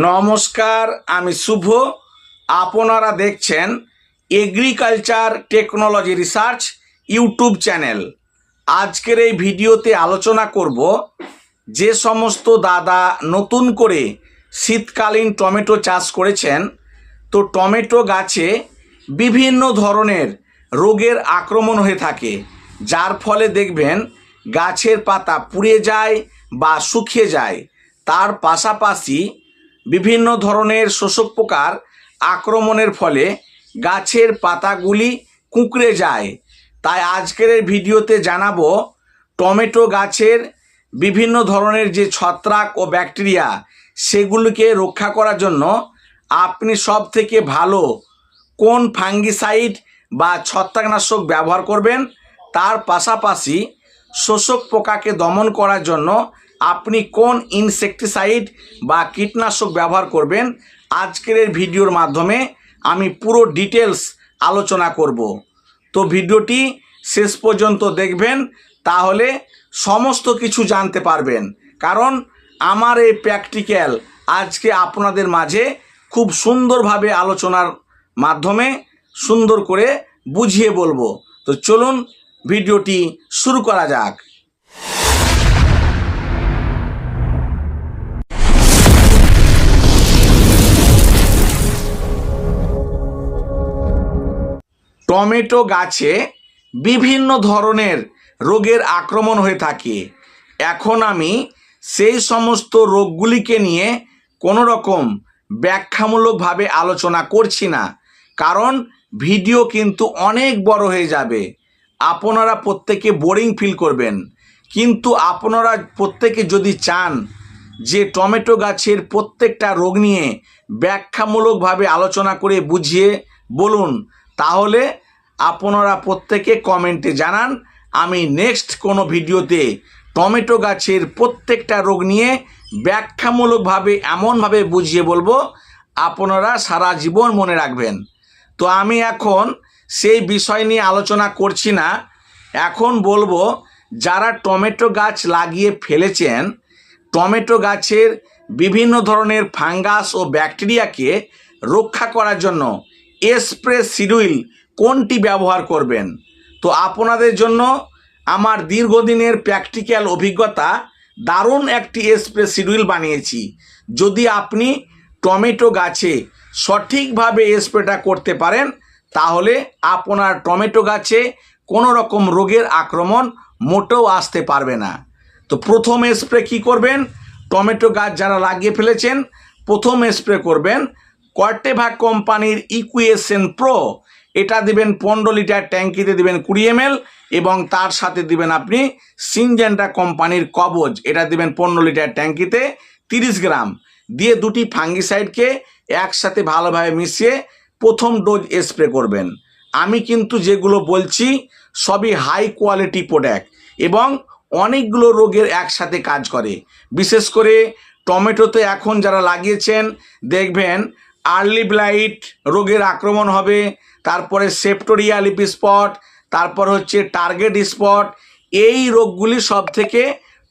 নমস্কার, আমি শুভ। আপনারা দেখছেন agriculture technology research YouTube channel আজকের এই ভিডিওতে আলোচনা করব যে সমস্ত দাদা নতুন করে শীতকালীন টমেটো চাষ করেছেন, তো টমেটো গাছে বিভিন্ন ধরনের রোগের আক্রমণ হয়ে থাকে, যার ফলে দেখবেন গাছের পাতা পুড়ে যায় বা শুকিয়ে যায়। তার পাশাপাশি বিভিন্ন ধরনের শোষক পোকার আক্রমণের ফলে গাছের পাতাগুলি কুঁকড়ে যায়। তাই আজকের ভিডিওতে জানাব টমেটো গাছের বিভিন্ন ধরনের যে ছত্রাক ও ব্যাকটেরিয়া, সেগুলিকে রক্ষা করার জন্য আপনি সব থেকে ভালো কোন ফাঙ্গিসাইড বা ছত্রাকনাশক ব্যবহার করবেন, তার পাশাপাশি শোষক পোকাকে দমন করার জন্য আপনি কোন ইনসেকটিসাইড বা কীটনাশক ব্যবহার করবেন, আজকের ভিডিওর মাধ্যমে আমি পুরো ডিটেলস আলোচনা করব। তো ভিডিওটি শেষ পর্যন্ত দেখবেন, তাহলে সমস্ত কিছু জানতে পারবেন। কারণ আমার এই প্র্যাকটিক্যাল আজকে আপনাদের মাঝে খুব সুন্দরভাবে আলোচনার মাধ্যমে সুন্দর করে বুঝিয়ে বলব। তো চলুন ভিডিওটি শুরু করা যাক। টমেটো গাছে বিভিন্ন ধরনের রোগের আক্রমণ হয়ে থাকে। এখন আমি সেই সমস্ত রোগগুলিকে নিয়ে কোনো রকম ব্যাখ্যামূলকভাবে আলোচনা করছি না। কারণ ভিডিও কিন্তু অনেক বড় হয়ে যাবে। আপনারা প্রত্যেকে বোরিং ফিল করবেন। কিন্তু আপনারা প্রত্যেকে যদি চান যে টমেটো গাছের প্রত্যেকটা রোগ নিয়ে ব্যাখ্যামূলকভাবে আলোচনা করে বুঝিয়ে বলুন তাহলে আপনারা প্রত্যেকে কমেন্টে জানান। আমি নেক্সট কোনো ভিডিওতে টমেটো গাছের প্রত্যেকটা রোগ নিয়ে ব্যাখ্যামূলকভাবে এমনভাবে বুঝিয়ে বলব, আপনারা সারা জীবন মনে রাখবেন। তো আমি এখন সেই বিষয় নিয়ে আলোচনা করছি না। এখন বলব, যারা টমেটো গাছ লাগিয়ে ফেলেছেন, টমেটো গাছের বিভিন্ন ধরনের ফাঙ্গাস ও ব্যাকটেরিয়াকে রক্ষা করার জন্য স্প্রে সিডুইল কোনটি ব্যবহার করবেন? তো আপনাদের জন্য আমার দীর্ঘদিনের প্র্যাকটিক্যাল অভিজ্ঞতা, দারুণ একটি স্প্রে সিডুইল বানিয়েছি। যদি আপনি টমেটো গাছে সঠিকভাবে স্প্রেটা করতে পারেন, তাহলে আপনার টমেটো গাছে কোনো রকম রোগের আক্রমণ মোটেও আসতে পারবে না। তো প্রথম স্প্রে কি করবেন? টমেটো গাছ যারা লাগিয়ে ফেলেছেন, প্রথম স্প্রে করবেন কর্টেভা কোম্পানির ইকুয়েশন প্রো এটা দিবেন পনেরো লিটার ট্যাঙ্কিতে দিবেন কুড়ি এম এবং তার সাথে দিবেন আপনি সিনজেন্টা কোম্পানির কবজ, এটা দিবেন পনেরো লিটার ট্যাঙ্কিতে তিরিশ গ্রাম। দিয়ে দুটি ফাঙ্গিসাইডকে একসাথে ভালোভাবে মিশিয়ে প্রথম ডোজ স্প্রে করবেন। আমি কিন্তু যেগুলো বলছি, সবই হাই কোয়ালিটি প্রোডাক্ট এবং অনেকগুলো রোগের একসাথে কাজ করে। বিশেষ করে টমেটোতে এখন যারা লাগিয়েছেন, দেখবেন আর্লি ব্লাইট, রোগের আক্রমণ হবে, তারপরে সেপ্টোরিয়া স্পট, তারপর হচ্ছে টার্গেট স্পট। এই রোগগুলি সব থেকে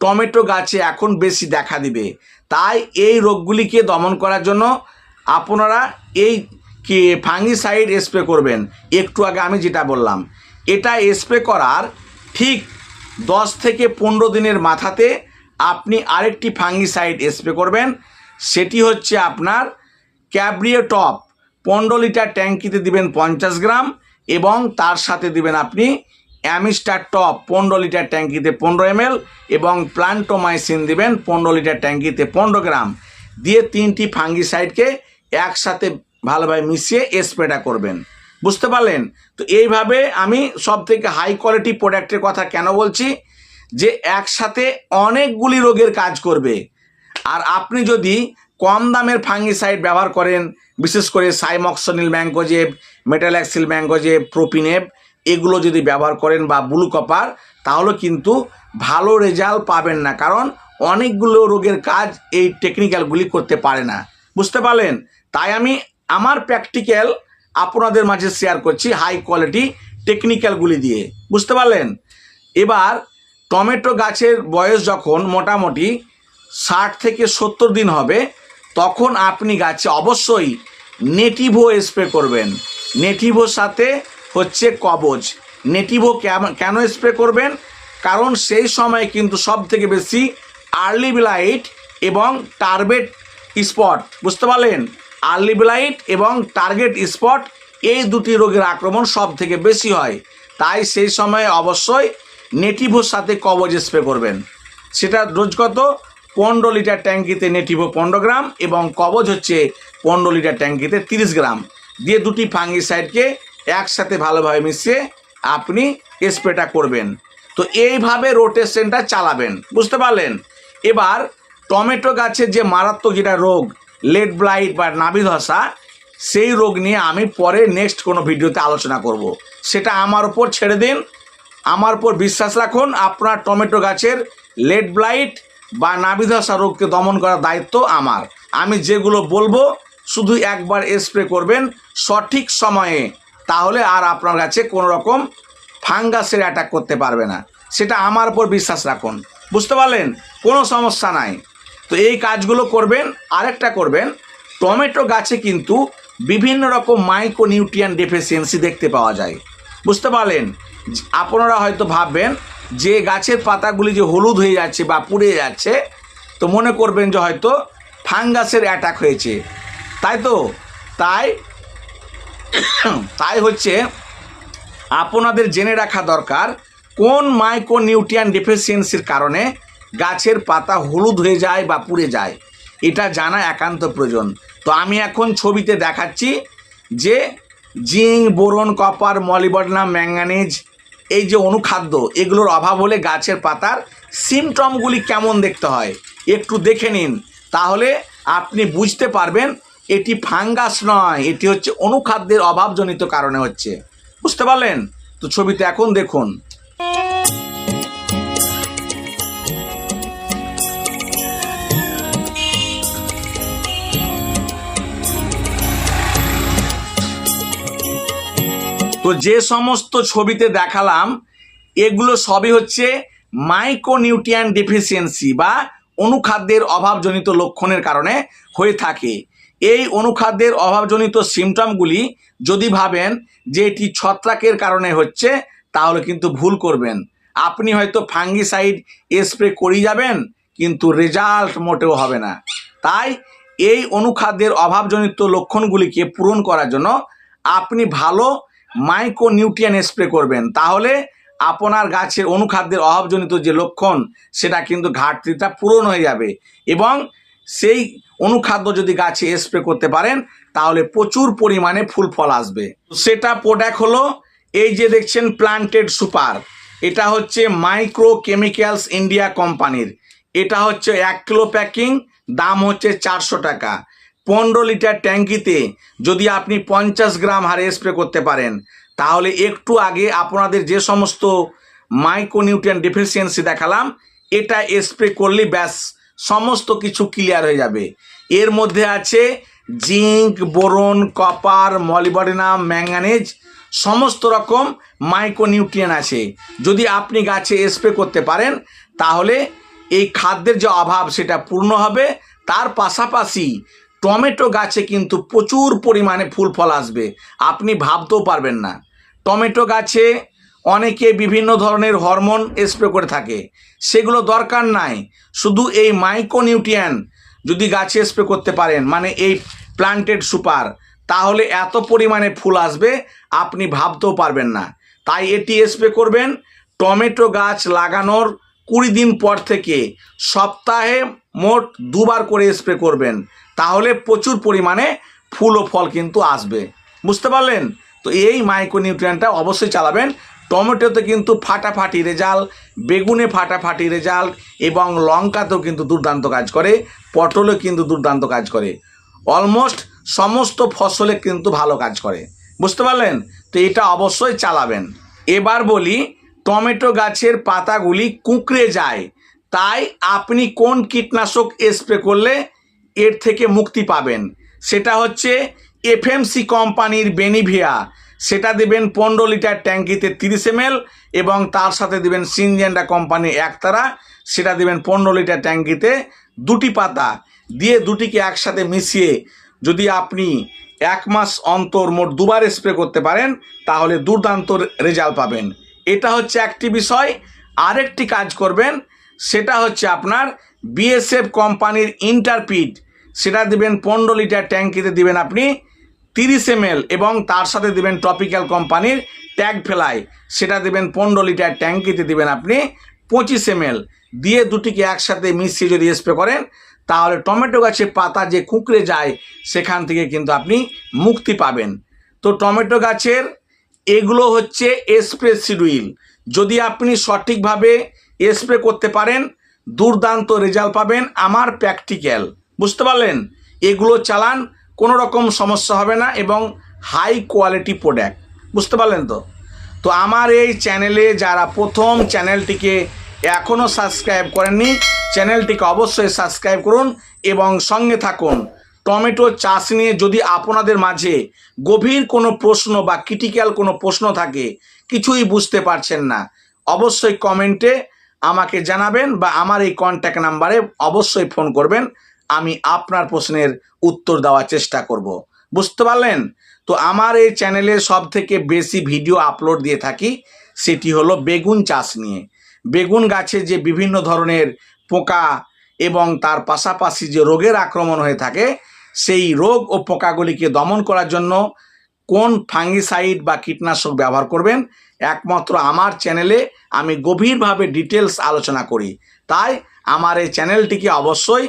টমেটো গাছে এখন বেশি দেখা দিবে। তাই এই রোগগুলিকে দমন করার জন্য আপনারা এই কি ফাঙ্গিসাইড স্প্রে করবেন। একটু আগে আমি যেটা বললাম, এটা স্প্রে করার ঠিক দশ থেকে পনেরো দিনের মাথাতে আপনি আরেকটি ফাঙ্গিসাইড স্প্রে করবেন। সেটি হচ্ছে আপনার ক্যাব্রিও টপ পনেরো লিটার ট্যাঙ্কিতে দিবেন পঞ্চাশ গ্রাম এবং তার সাথে দিবেন আপনি অ্যামিস্টার টপ পনেরো লিটার ট্যাঙ্কিতে পনেরো এমএল এবং প্লান্টোমাইসিন দিবেন পনেরো লিটার ট্যাঙ্কিতে পনেরো গ্রাম। দিয়ে তিনটি ফাঙ্গিসাইডকে একসাথে ভালোভাবে মিশিয়ে স্প্রেটা করবেন। বুঝতে পারলেন? তো এইভাবে আমি সব থেকে হাই কোয়ালিটি প্রোডাক্টের কথা কেন বলছি? যে একসাথে অনেকগুলি রোগের কাজ করবে। আর আপনি যদি কম দামের ফাঙ্গিসাইড ব্যবহার করেন, বিশেষ করে সাইমক্সনিল ম্যাঙ্গোজেব মেটাল্যাক্সিল ম্যাঙ্গোজেব প্রোপিনেব, এগুলো যদি ব্যবহার করেন বা ব্লু কপার, তাহলে কিন্তু ভালো রেজাল্ট পাবেন না। কারণ অনেকগুলো রোগের কাজ এই টেকনিক্যালগুলি করতে পারে না। বুঝতে পারলেন? তাই আমি আমার প্র্যাকটিক্যাল আপনাদের মাঝে শেয়ার করছি হাই কোয়ালিটি টেকনিক্যালগুলি দিয়ে। বুঝতে পারলেন? এবার টমেটো গাছের বয়স যখন মোটামুটি ষাট থেকে সত্তর দিন হবে তখন আপনি গাছে অবশ্যই নেটিভো স্প্রে করবেন। নেটিভোর সাথে হচ্ছে কবজ। নেটিভো কেন স্প্রে করবেন? কারণ সেই সময় কিন্তু সব থেকে বেশি আর্লি ব্লাইট এবং টার্গেট স্পট বুঝতে পারলেন? আর্লি ব্লাইট এবং টার্গেট স্পট এই দুটি রোগের আক্রমণ সব থেকে বেশি হয়। তাই সেই সময় অবশ্যই নেটিভোর সাথে কবজ স্প্রে করবেন। সেটা রোজ কত? পনেরো লিটার ট্যাঙ্কিতে নেটিভো পনেরো গ্রাম এবং কবজ হচ্ছে পনেরো লিটার ট্যাঙ্কিতে তিরিশ গ্রাম। দিয়ে দুটি ফাঙ্গিসাইডকে একসাথে ভালোভাবে মিশিয়ে আপনি স্প্রেটা করবেন। তো এইভাবে রোটেশনটা চালাবেন, বুঝতে পারলেন? এবার টমেটো গাছের যে মারাত্মক যেটা রোগ, লেড ব্লাইট বা নাভি ধসা, সেই রোগ নিয়ে আমি পরে নেক্সট কোনো ভিডিওতে আলোচনা করব। সেটা আমার উপর ছেড়ে দিন। আমার উপর বিশ্বাস রাখুন, আপনার টমেটো গাছের লেড ব্লাইট বা নাভিধসা রোগকে দমন করার দায়িত্ব আমার। আমি যেগুলো বলব, শুধু একবার স্প্রে করবেন সঠিক সময়ে। তাহলে আর আপনার কাছে কোনো রকম ফাঙ্গাসের অ্যাটাক করতে পারবে না। সেটা আমার উপর বিশ্বাস রাখুন। বুঝতে পারলেন? কোনো সমস্যা নাই। তো এই কাজগুলো করবেন, আরেকটা করবেন, টমেটো গাছে কিন্তু বিভিন্ন রকম মাইক্রো নিউট্রিয়ান ডেফিসিয়েন্সি দেখতে পাওয়া যায়। বুঝতে পারলেন? আপনারা হয়তো ভাববেন যে গাছের পাতাগুলি যে হলুদ হয়ে যাচ্ছে বা পুড়ে যাচ্ছে, তো মনে করবেন যে হয়তো ফাঙ্গাসের অ্যাটাক হয়েছে। তাই তো? তাই তাই হচ্ছে আপনাদের জেনে রাখা দরকার, কোন মাইক্রো নিউট্রিয়ান ডেফিসিয়েন্সির কারণে গাছের পাতা হলুদ হয়ে যায় বা পুড়ে যায়। এটা জানা একান্ত প্রয়োজন। তো আমি এখন ছবিতে দেখাচ্ছি যে zinc, boron, copper, molybdenum manganese এই যে অনুখাদ্য, এগুলোর অভাব হলে গাছের পাতার সিমটমগুলি কেমন দেখতে হয়? একটু দেখে নিন। তাহলে আপনি বুঝতে পারবেন, এটি ফাঙ্গাস নয়, এটি হচ্ছে অনুখাদ্যের অভাবজনিত কারণে হচ্ছে। বুঝতে পারলেন? তো ছবিতে এখন দেখুন। তো যে সমস্ত ছবিতে দেখালাম, এগুলো সবই হচ্ছে মাইক্রোনিউট্রিয়ান ডেফিসিয়েন্সি বা অনুখাদ্যের অভাবজনিত লক্ষণের কারণে হয়ে থাকে। এই অনুখাদ্যের অভাবজনিত সিমটমগুলি যদি ভাবেন যে এটি ছত্রাকের কারণে হচ্ছে, তাহলে কিন্তু ভুল করবেন। আপনি হয়তো ফাঙ্গিসাইড স্প্রে করেই যাবেন, কিন্তু রেজাল্ট মোটেও হবে না। তাই এই অনুখাদ্যের অভাবজনিত লক্ষণগুলিকে পূরণ করার জন্য আপনি ভালো মাইক্রো নিউট্রিয়ান স্প্রে করবেন। তাহলে আপনার গাছের অনুখাদ্যের অভাবজনিত যে লক্ষণ, সেটা কিন্তু ঘাটতিটা পূরণ হয়ে যাবে। এবং সেই অনুখাদ্য যদি গাছে স্প্রে করতে পারেন, তাহলে প্রচুর পরিমাণে ফুল ফল আসবে। সেটা প্রোডাক্ট হলো, এই যে দেখছেন প্লান্টেড সুপার, এটা হচ্ছে মাইক্রো কেমিক্যালস ইন্ডিয়া কোম্পানির। এটা হচ্ছে এক কিলো প্যাকিং, দাম হচ্ছে চারশো টাকা। পনেরো লিটার ট্যাঙ্কিতে যদি আপনি পঞ্চাশ গ্রাম হারে স্প্রে করতে পারেন, তাহলে একটু আগে আপনাদের যে সমস্ত মাইক্রোনিউট্রিয়েন্ট ডেফিসিয়েন্সি দেখালাম, এটা স্প্রে করলে ব্যাস সমস্ত কিছু ক্লিয়ার হয়ে যাবে। এর মধ্যে আছে zinc, boron, copper, molybdenum, manganese, সমস্ত রকম মাইক্রোনিউট্রিয়েন্ট আছে। যদি আপনি গাছে স্প্রে করতে পারেন, তাহলে এই খাদ্যের যে অভাব সেটা পূর্ণ হবে। তার পাশাপাশি টমেটো গাছে কিন্তু প্রচুর পরিমাণে ফুল ফল আসবে। আপনি ভাবতেও পারবেন না। টমেটো গাছে অনেকে বিভিন্ন ধরনের হরমোন স্প্রে করে থাকে। সেগুলো দরকার নাই। শুধু এই মাইক্রোনিউট্রিয়ান যদি গাছে স্প্রে করতে পারেন মানে এই প্লান্টেড সুপার, তাহলে এত পরিমাণে ফুল আসবে, আপনি ভাবতেও পারবেন না। তাই এটি স্প্রে করবেন। টমেটো গাছ লাগানোর কুড়ি দিন পর থেকে সপ্তাহে মোট দুবার করে স্প্রে করবেন। তাহলে প্রচুর পরিমাণে ফুল ও ফল কিন্তু আসবে। বুঝতে পারলেন? তো এই মাইক্রোনিউট্রিয়েন্টটা অবশ্যই চালাবেন। টমেটোতে কিন্তু ফাটাফাটি রেজাল্ট, বেগুনে ফাটাফাটি রেজাল্ট এবং লঙ্কাতেও কিন্তু দুর্দান্ত কাজ করে পটলে কিন্তু দুর্দান্ত কাজ করে। অলমোস্ট সমস্ত ফসলে কিন্তু ভালো কাজ করে। বুঝতে পারলেন? তো এটা অবশ্যই চালাবেন। এবার বলি, টমেটো গাছের পাতাগুলি কুঁকড়ে যায়। তাই আপনি কোন কীটনাশক স্প্রে করলে এর থেকে মুক্তি পাবেন। সেটা হচ্ছে এফএমসি কোম্পানির বেনিভিয়া। সেটা দেবেন পনেরো লিটার ট্যাঙ্কিতে তিরিশ এম এবং তার সাথে দেবেন সিনজেন্ডা কোম্পানি একতারা। সেটা দেবেন পনেরো লিটার ট্যাঙ্কিতে দুটি পাতা। দিয়ে দুটিকে একসাথে মিশিয়ে যদি আপনি এক মাস অন্তর মোট দুবার স্প্রে করতে পারেন, তাহলে দুর্দান্ত রেজাল্ট পাবেন। এটা হচ্ছে একটি বিষয়। আরেকটি কাজ করবেন, সেটা হচ্ছে আপনার বিএসএফ কোম্পানির ইন্টারপিড সেটা দিবেন পনেরো লিটার ট্যাঙ্কিতে দিবেন আপনি তিরিশ এম এবং তার সাথে দিবেন টপিক্যাল কোম্পানির ট্যাগ ফেলাই। সেটা দিবেন পনেরো লিটার ট্যাঙ্কিতে দিবেন আপনি পঁচিশ এম দিয়ে দুটিকে একসাথে মিশিয়ে যদি স্প্রে করেন, তাহলে টমেটো গাছের পাতা যে কুঁকড়ে যায়, সেখান থেকে কিন্তু আপনি মুক্তি পাবেন। তো টমেটো গাছের এগুলো হচ্ছে স্প্রে শিডিউল যদি আপনি সঠিকভাবে স্প্রে করতে পারেন, দুর্দান্ত রেজাল্ট পাবেন আমার প্র্যাকটিক্যাল বুঝতে পারলেন? এগুলো চালান, কোনো রকম সমস্যা হবে না এবং হাই কোয়ালিটি প্রোডাক্ট বুঝতে পারলেন তো? তো আমার এই চ্যানেলে যারা প্রথম চ্যানেলটিকে এখনও সাবস্ক্রাইব করেননি চ্যানেলটিকে অবশ্যই সাবস্ক্রাইব করুন এবং সঙ্গে থাকুন। টমেটো চাষ নিয়ে যদি আপনাদের মাঝে গভীর কোনো প্রশ্ন বা ক্রিটিক্যাল কোনো প্রশ্ন থাকে, কিছুই বুঝতে পারছেন না, অবশ্যই কমেন্টে আমাকে জানাবেন বা আমার এই কন্ট্যাক্ট নাম্বারে অবশ্যই ফোন করবেন। আমি আপনার প্রশ্নের উত্তর দেওয়ার চেষ্টা করব। বুঝতে পারলেন? তো আমার এই চ্যানেলে সব থেকে বেশি ভিডিও আপলোড দিয়ে থাকি সেটি হলো বেগুন চাষ নিয়ে। বেগুন গাছে যে বিভিন্ন ধরনের পোকা এবং তার পাশাপাশি যে রোগের আক্রমণ হয়ে থাকে, সেই রোগ ও পোকাগুলিকে দমন করার জন্য কোন ফাঙ্গিসাইড বা কীটনাশক ব্যবহার করবেন, একমাত্র আমার চ্যানেলে আমি গভীরভাবে ডিটেলস আলোচনা করি। তাই আমার এই চ্যানেলটিকে অবশ্যই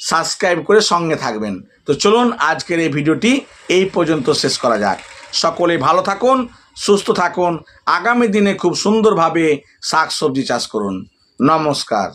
সাবস্ক্রাইব করে সঙ্গে থাকবেন। তো চলুন আজকের এই ভিডিওটি এই পর্যন্ত শেষ করা যাক। সকলে ভালো থাকুন, সুস্থ থাকুন, আগামী দিনে খুব সুন্দরভাবে শাক সবজি চাষ করুন। নমস্কার।